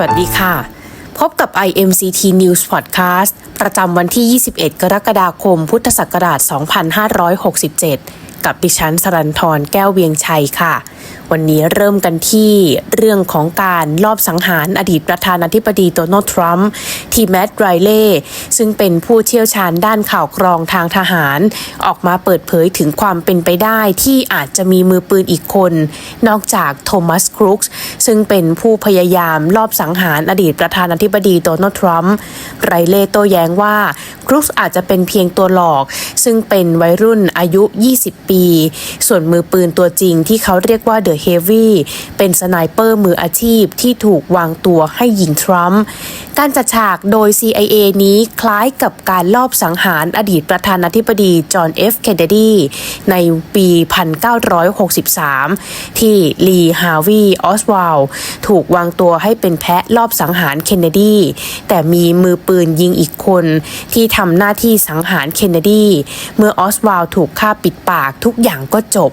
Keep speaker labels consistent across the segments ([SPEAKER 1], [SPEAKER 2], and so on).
[SPEAKER 1] วัสดีค่ะ พบกับ IMCT News Podcast ประจำวันที่ 21 กรกฎาคม พุทธศักราช 2567 กับดิฉันสรันทรแก้วเวียงชัยค่ะ วันนี้เริ่มกันที่เรื่องของการลอบสังหารอดีตประธานาธิบดีโดนัลด์ทรัมป์ที่แมดไรเล่ซึ่งเป็นผู้เชี่ยวชาญด้านข่าวกรองทางทหาร ออกมาเปิดเผยถึงความเป็นไปได้ที่อาจจะมีมือปืนอีกคน นอกจากโทมัสครุกส์ซึ่งเป็นผู้พยายามลอบสังหารอดีตประธานาธิบดีโดนัลด์ทรัมป์ไรเล่โต้แย้งว่าครุกส์อาจจะเป็นเพียงตัวหลอก ซึ่งเป็นวัยรุ่นอายุ 20 ปี ส่วนมือปืนตัวจริงที่เขาเรียกว่าเดอะเฮฟวี่ เป็นสไนเปอร์มืออาชีพที่ถูกวางตัวให้ยิงทรัมป์ การจัดฉากโดย CIA นี้คล้ายกับการลอบสังหารอดีตประธานาธิบดีจอห์นเอฟเคนเนดี ในปี 1963 ที่ลีฮาวีออสวาลถูกวางตัวให้เป็นแพะลอบสังหารเคนเนดี แต่มีมือปืนยิงอีกคนที่ทำหน้าที่สังหารเคนเนดี เมื่อออสวาลถูกฆ่าปิดปากทุกอย่างก็จบ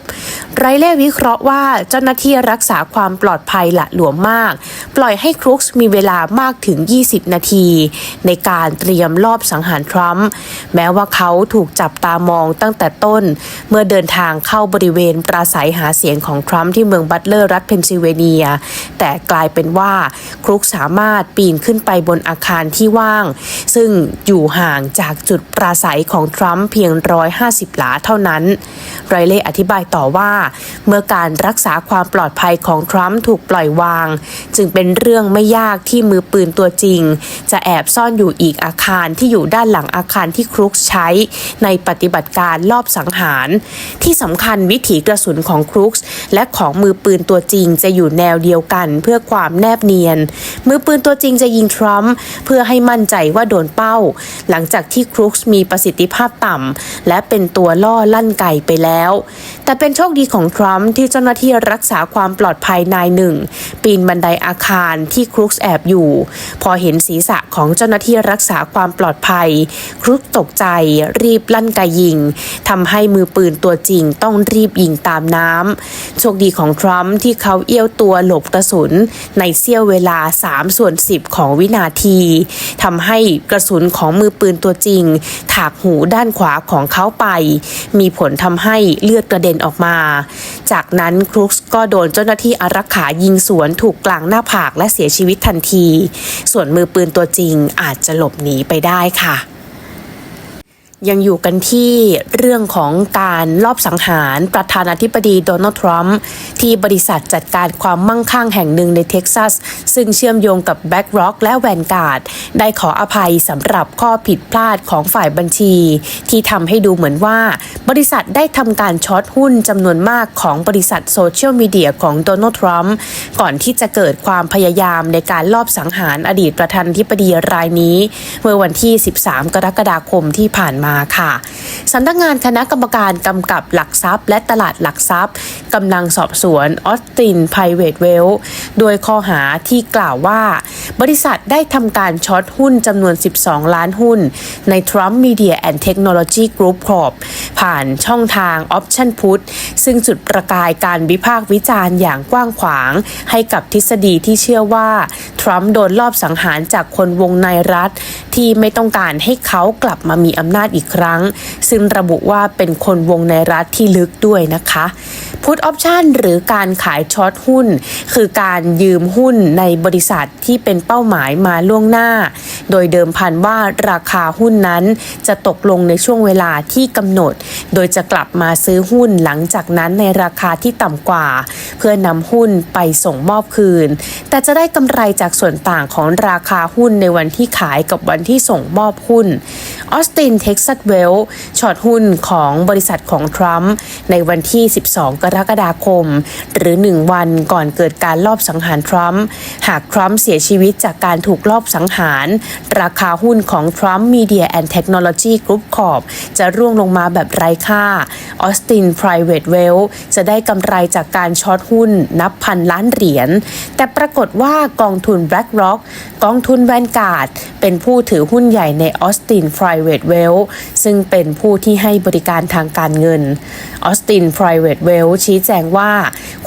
[SPEAKER 1] ไรเล่วิเคราะห์ว่าเจ้าหน้าที่รักษาความปลอดภัยละหลวมมาก ปล่อยให้ครุกส์มีเวลามากถึง 20 นาที ในการเตรียมลอบสังหารทรัมป์แม้ว่าเขาถูกจับตามองตั้งแต่ต้น เมื่อเดินทางเข้าบริเวณปราศัยหาเสียงของทรัมป์ที่เมืองบัตเลอร์รัฐเพนซิลเวเนีย แต่กลายเป็นว่าครุกสามารถปีนขึ้นไปบนอาคารที่ว่าง ซึ่งอยู่ห่างจากจุดปราศัยของทรัมป์เพียง 150 หลาเท่านั้น ไรเล่อธิบายต่อว่า เมื่อการรักษาความปลอดภัยของทรัมป์ถูกปล่อยวาง จึงเป็นเรื่องไม่ยากที่มือปืนตัวจริง จะแอบซ่อนอยู่อีกอาคารที่อยู่ด้านหลังอาคารที่ครุกใช้ ในปฏิบัติการลอบสังหาร ที่สำคัญวิถีกระสุนของครุกและของมือปืนตัวจริงจะอยู่แนวเดียวกันเพื่อความแนบเนียน มือปืนตัวจริงจะยิงทรัมป์เพื่อให้มั่นใจว่าโดนเป้า หลังจากที่ครุกมีประสิทธิภาพต่ำและเป็นตัวล่อลั่นไกไปแล้ว แต่เป็นโชคดีของทรัมป์ที่เจ้าหน้าที่รักักษาความปลอดภัยนายหนึ่ง ปีนบันไดอาคารที่ครุกแอบอยู่ พอเห็นศีรษะของเจ้าหน้าที่รักษาความปลอดภัย ครุกตกใจ รีบลั่นไกยิงทำให้มือปืนตัวจริงต้องรีบยิงตามน้ำโชคดีของทรัมป์ที่เขาเอี้ยวตัวหลบกระสุน ในเสี้ยวเวลา3ส่วน10 ของวินาทีทำให้กระสุนของมือปืนตัวจริง ถากหูด้านขวาของเขาไป มีผลทำให้เลือดกระเด็นออกมา จากนั้นครุกก็โดนเจ้าหน้าที่อารักขายิงสวนถูกกลางหน้าผากและเสียชีวิตทันที ส่วนมือปืนตัวจริงอาจจะหลบหนีไปได้ค่ะ ยังอยู่กันที่เรื่องของการลอบสังหารประธานาธิบดีโดนัลด์ทรัมป์ที่บริษัทจัดการความมั่งคั่งแห่งหนึ่งในเท็กซัส ซึ่งเชื่อมโยงกับแบ็กร็อกและแวนการ์ดได้ขออภัยสำหรับข้อผิดพลาดของฝ่ายบัญชี ที่ทำให้ดูเหมือนว่า บริษัทได้ทำการช็อตหุ้นจำนวนมากของบริษัทโซเชียลมีเดียของโดนัลด์ทรัมป์ก่อนที่จะเกิดความพยายามในการลอบสังหารอดีตประธานาธิบดีรายนี้ เมื่อวันที่ 13 กรกฎาคมที่ผ่านมาค่ะสำนักงานคณะกรรมการกำกับหลักทรัพย์ และตลาดหลักทรัพย์กำลังสอบสวนออสตินไพรเวทเวลโดยข้อหาที่กล่าวว่า บริษัทได้ทำการช็อตหุ้นจำนวน 12 ล้านหุ้น ใน Trump Media and Technology Group Corp ผ่านช่องทาง Option Put ซึ่งจุดประกายการวิพากษ์วิจารณ์อย่างกว้างขวาง ให้กับทฤษฎีที่เชื่อว่า ทรัมป์โดนลอบสังหารจากคนวงในรัฐ ที่ไม่ต้องการให้เขากลับมามีอำนาจอีกครั้ง ซึ่งระบุว่าเป็นคนวงในรัฐที่ลึกด้วยนะคะพุทออปชันหรือการขายช็อตหุ้น คือการยืมหุ้นในบริษัทที่เป็นเป้าหมายมาล่วงหน้า โดยเดิมพันว่าราคาหุ้นนั้นจะตกลงในช่วงเวลาที่กำหนด โดยจะกลับมาซื้อหุ้นหลังจากนั้นในราคาที่ต่ำกว่า เพื่อนำหุ้นไปส่งมอบคืน แต่จะได้กำไรจากส่วนต่างของราคาหุ้นในวันที่ขายกับวันที่ส่งมอบหุ้น ออสตินเท็กซัสเวลช็อตหุ้นของบริษัทของทรัมป์ในวันที่ 12 กรกฎาคม หรือ 1 วันก่อนเกิดการลอบสังหารทรัมป์หากทรัมป์เสียชีวิตจากการถูกลอบสังหาร ราคาหุ้นของ Trump Media and Technology Group Corp จะร่วงลงมาแบบไร้ค่า Austin Private Wealth จะได้กำไรจากการช็อตหุ้นนับพันล้านเหรียญ แต่ปรากฏว่ากองทุน BlackRock กองทุนแวนการ์ดเป็นผู้ถือหุ้นใหญ่ใน Austin Private Wealth ซึ่งเป็นผู้ที่ให้บริการทางการเงิน Austin Private Wealth ชี้แจงว่า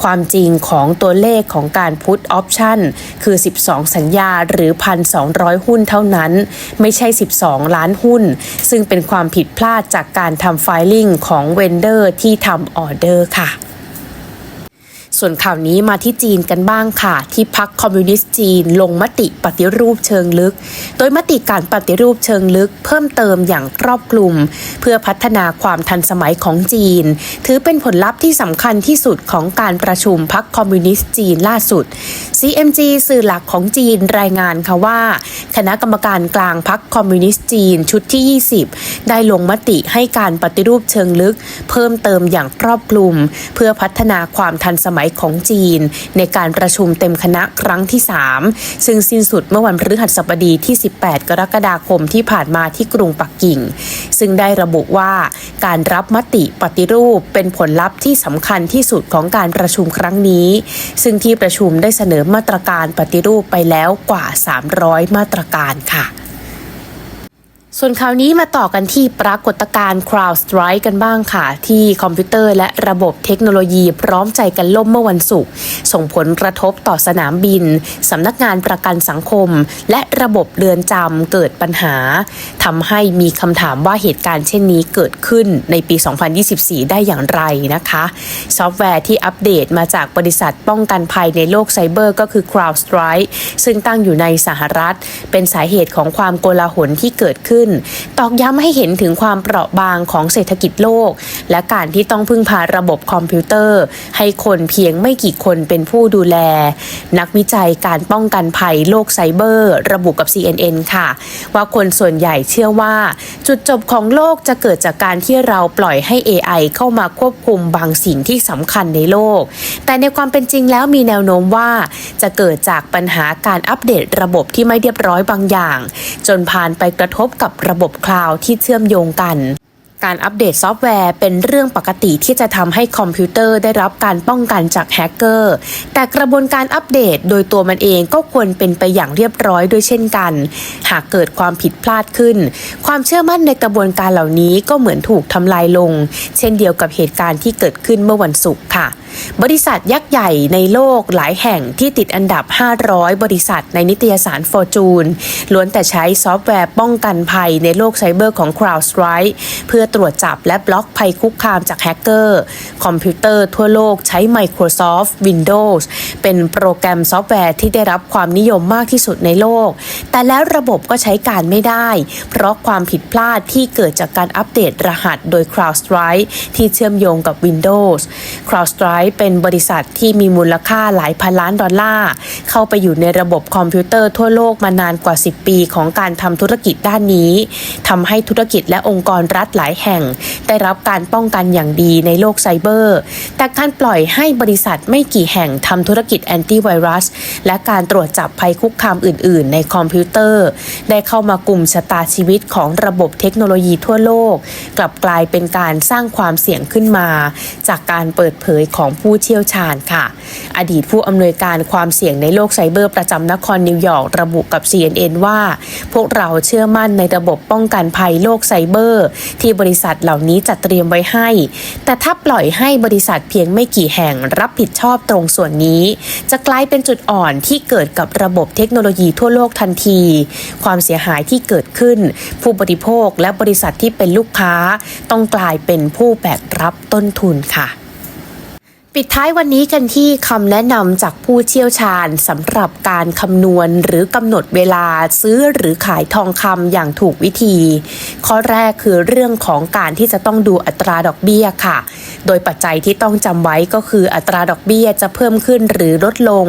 [SPEAKER 1] ความจริงของตัวเลขของการพุทออปชั่นคือ 12 สัญญาหรือ 1,200 หุ้นเท่านั้น ไม่ใช่ 12 ล้านหุ้น ซึ่งเป็นความผิดพลาดจากการทำไฟลิ่งของเวนเดอร์ที่ทำออเดอร์ค่ะ ส่วนข่าวนี้มาที่จีนกันบ้างค่ะ ที่พรรคคอมมิวนิสต์จีน ลงมติปฏิรูปเชิงลึก โดยมติการปฏิรูปเชิงลึก เพิ่มเติมอย่างครอบคลุม เพื่อพัฒนาความทันสมัยของจีน ถือเป็นผลลัพธ์ที่สำคัญที่สุดของการประชุมพรรคคอมมิวนิสต์จีนล่าสุด CMG สื่อหลักของจีนรายงานค่ะว่า คณะกรรมการกลางพรรคคอมมิวนิสต์จีนชุดที่ 20 ได้ลงมติให้การปฏิรูปเชิงลึก เพิ่มเติมอย่างครอบคลุม เพื่อพัฒนาความทันสมัยของจีน ในการประชุมเต็มคณะครั้งที่ 3 ซึ่งสิ้นสุดเมื่อวันพฤหัสบดีที่ 18 กรกฎาคมที่ผ่านมาที่กรุงปักกิ่ง ซึ่งได้ระบุว่าการรับมติปฏิรูปเป็นผลลัพธ์ที่สำคัญที่สุดของการประชุมครั้งนี้ ซึ่งที่ประชุมได้เสนอมาตรการปฏิรูปไปแล้วกว่า 300 มาตรการค่ะ ส่วนคราวนี้มาต่อกันที่ปรากฏการณ์ CrowdStrike กันบ้างค่ะ ที่คอมพิวเตอร์และระบบเทคโนโลยีพร้อมใจกันล่มเมื่อวันศุกร์ส่งผลกระทบต่อสนามบิน สำนักงานประกันสังคม และระบบเรือนจำเกิดปัญหาทำให้มีคำถามว่าเหตุการณ์เช่นนี้เกิดขึ้นในปี 2024 ได้อย่างไรนะคะ ซอฟต์แวร์ที่อัปเดตมาจากบริษัทป้องกันภัยในโลกไซเบอร์ก็คือ CrowdStrike ซึ่งตั้งอยู่ในสหรัฐ เป็นสาเหตุของความโกลาหลที่เกิดขึ้นตอกย้ำให้เห็นถึงความเปราะบางของเศรษฐกิจโลก และการที่ต้องพึ่งพาระบบคอมพิวเตอร์ ให้คนเพียงไม่กี่คนเป็นผู้ดูแล นักวิจัยการป้องกันภัยโลกไซเบอร์ ระบุกับ CNN ค่ะ ว่าคนส่วนใหญ่เชื่อว่า จุดจบของโลกจะเกิดจากการที่เราปล่อยให้ AI เข้ามาควบคุมบางสิ่งที่สำคัญในโลก แต่ในความเป็นจริงแล้วมีแนวโน้มว่า จะเกิดจากปัญหาการอัปเดตระบบที่ไม่เรียบร้อยบางอย่าง จนผ่านไปกระทบกับระบบคลาวด์ที่เชื่อมโยงกัน การอัปเดตซอฟต์แวร์เป็นเรื่องปกติที่จะทำให้คอมพิวเตอร์ได้รับการป้องกันจากแฮกเกอร์ แต่กระบวนการอัปเดตโดยตัวมันเองก็ควรเป็นไปอย่างเรียบร้อยด้วยเช่นกัน หากเกิดความผิดพลาดขึ้น ความเชื่อมั่นในกระบวนการเหล่านี้ก็เหมือนถูกทำลายลง เช่นเดียวกับเหตุการณ์ที่เกิดขึ้นเมื่อวันศุกร์ค่ะ บริษัทยักษ์ใหญ่ในโลกหลายแห่งที่ติดอันดับ 500 บริษัทในนิตยสาร Fortune ล้วนแต่ใช้ซอฟต์แวร์ป้องกันภัยในโลกไซเบอร์ของ CrowdStrike เพื่อตรวจจับและบล็อกภัยคุกคามจากแฮกเกอร์ คอมพิวเตอร์ทั่วโลกใช้ Microsoft Windows เป็นโปรแกรมซอฟต์แวร์ที่ได้รับความนิยมมากที่สุดในโลก แต่แล้วระบบก็ใช้การไม่ได้ เพราะความผิดพลาดที่เกิดจากการอัปเดตรหัสโดย CrowdStrike ที่เชื่อมโยงกับ Windows CrowdStrike เป็นบริษัทที่มีมูลค่าหลายพันล้านดอลลาร์ เข้าไปอยู่ในระบบคอมพิวเตอร์ทั่วโลกมานานกว่า 10 ปีของการทำธุรกิจด้านนี้ทำให้ธุรกิจและองค์กรรัฐหลายแห่ง ได้รับการป้องกันอย่างดีในโลกไซเบอร์ แต่การปล่อยให้บริษัทไม่กี่แห่งทำธุรกิจแอนตี้ไวรัส และการตรวจจับภัยคุกคามอื่น ๆ ในคอมพิวเตอร์ ได้เข้ามากลุ่มชะตาชีวิตของระบบเทคโนโลยีทั่วโลก กลับกลายเป็นการสร้างความเสี่ยงขึ้นมา จากการเปิดเผยของผู้เชี่ยวชาญค่ะ อดีตผู้อำนวยการความเสี่ยงในโลกไซเบอร์ประจำนครนิวยอร์กระบุกับ CNN ว่า พวกเราเชื่อมั่นในระบบป้องกันภัยโลกไซเบอร์ ที่บริริษัทเหล่านี้จัดเตรียมไว้ให้ แต่ถ้าปล่อยให้บริษัทเพียงไม่กี่แห่งรับผิดชอบตรงส่วนนี้ จะกลายเป็นจุดอ่อนที่เกิดกับระบบเทคโนโลยีทั่วโลกทันที ความเสียหายที่เกิดขึ้น ผู้บริโภคและบริษัทที่เป็นลูกค้า ต้องกลายเป็นผู้แบกรับต้นทุนค่ะ ปิดท้ายวันนี้กันที่คำแนะนำจากผู้เชี่ยวชาญสำหรับการคำนวณหรือกำหนดเวลาซื้อหรือขายทองคำอย่างถูกวิธี ข้อแรกคือเรื่องของการที่จะต้องดูอัตราดอกเบี้ยค่ะ โดยปัจจัยที่ต้องจำไว้ก็คืออัตราดอกเบี้ยจะเพิ่มขึ้นหรือลดลง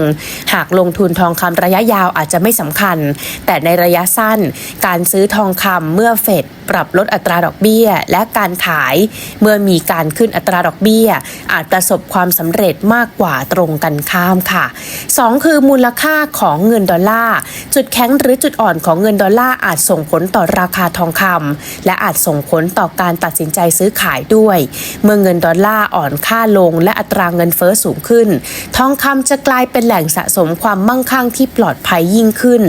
[SPEAKER 1] หากลงทุนทองคำระยะยาวอาจจะไม่สำคัญ แต่ในระยะสั้น การซื้อทองคำเมื่อเฟดปรับลดอัตราดอกเบี้ย และการขาย เมื่อมีการขึ้นอัตราดอกเบี้ย อาจประสบความสำเร็จมากกว่าตรงกันข้ามค่ะ 2 คือมูลค่าของเงินดอลลาร์จุดแข็งหรือจุดอ่อนของเงินดอลลาร์อาจส่งผลต่อราคาทองคำและอาจส่งผลต่อการตัดสินใจซื้อขายด้วย เมื่อเงินดอลลาร์อ่อนค่าลงและอัตราเงินเฟ้อสูงขึ้น ทองคำจะกลายเป็นแหล่งสะสมความมั่งคั่งที่ปลอดภัยยิ่งขึ้น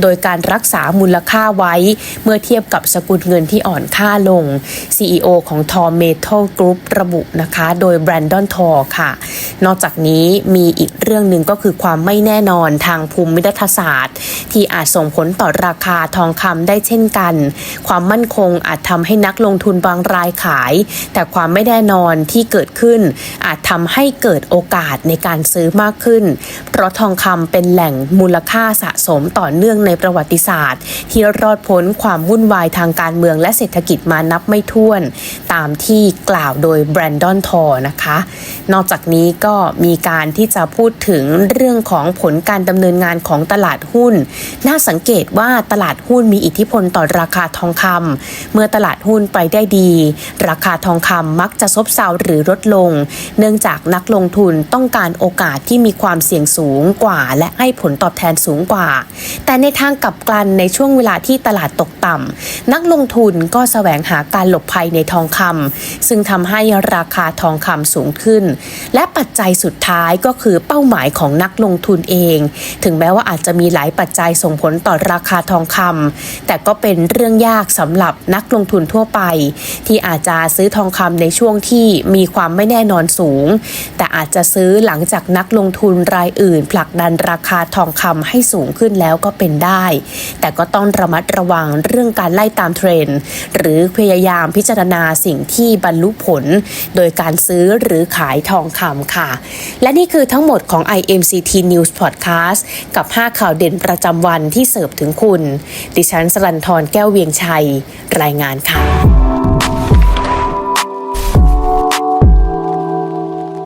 [SPEAKER 1] โดยการรักษามูลค่าไว้ เมื่อเทียบกับสกุลเงินที่อ่อนค่าลง CEO ของทอ Metal Group ระบุนะคะ โดยแบรนดอนทอค่ะนอกจากนี้มีอีกเรื่องหนึ่งก็คือความไม่แน่นอนทางภูมิรัฐศาสตร์ ที่อาจส่งผลต่อราคาทองคำได้เช่นกัน ความมั่นคงอาจทำให้นักลงทุนบางรายขาย แต่ความไม่แน่นอนที่เกิดขึ้น อาจทำให้เกิดโอกาสในการซื้อมากขึ้น เพราะทองคำเป็นแหล่งมูลค่าสะสมต่อเนื่องในประวัติศาสตร์ ที่รอดพ้นความวุ่นวายทางการเมืองและเศรษฐกิจมานับไม่ถ้วน ตามที่กล่าวโดยแบรนดอนทอนะคะ นอกจากจากนี้ก็มีการที่จะพูดถึงเรื่องของผลการดำเนินงานของตลาดหุ้น น่าสังเกตว่าตลาดหุ้นมีอิทธิพลต่อราคาทองคำเมื่อตลาดหุ้นไปได้ดี ราคาทองคำมักจะซบเซาหรือลดลง เนื่องจากนักลงทุนต้องการโอกาสที่มีความเสี่ยงสูงกว่า และให้ผลตอบแทนสูงกว่า แต่ในทางกลับกันในช่วงเวลาที่ตลาดตกต่ำนักลงทุนก็แสวงหาการหลบภัยในทองคำซึ่งทำให้ราคาทองคำสูงขึ้นและปัจจัยสุดท้ายก็คือเป้าหมายของนักลงทุนเอง ถึงแม้ว่าอาจจะมีหลายปัจจัยส่งผลต่อราคาทองคำแต่ก็เป็นเรื่องยากสำหรับนักลงทุนทั่วไป ที่อาจจะซื้อทองคำในช่วงที่มีความไม่แน่นอนสูง แต่อาจจะซื้อหลังจากนักลงทุนรายอื่น ผลักดันราคาทองคำให้สูงขึ้นแล้วก็เป็นได้ แต่ก็ต้องระมัดระวังเรื่องการไล่ตามเทรนด์หรือพยายามพิจารณาสิ่งที่บรรลุผล โดยการซื้อหรือขายทองคำค่ะ และนี่คือทั้งหมดของ IMCT News Podcast กับ 5 ข่าวเด่นประจำวันที่เสิร์ฟถึงคุณ ดิฉันสรันทรแก้วเวียงชัย รายงานค่ะ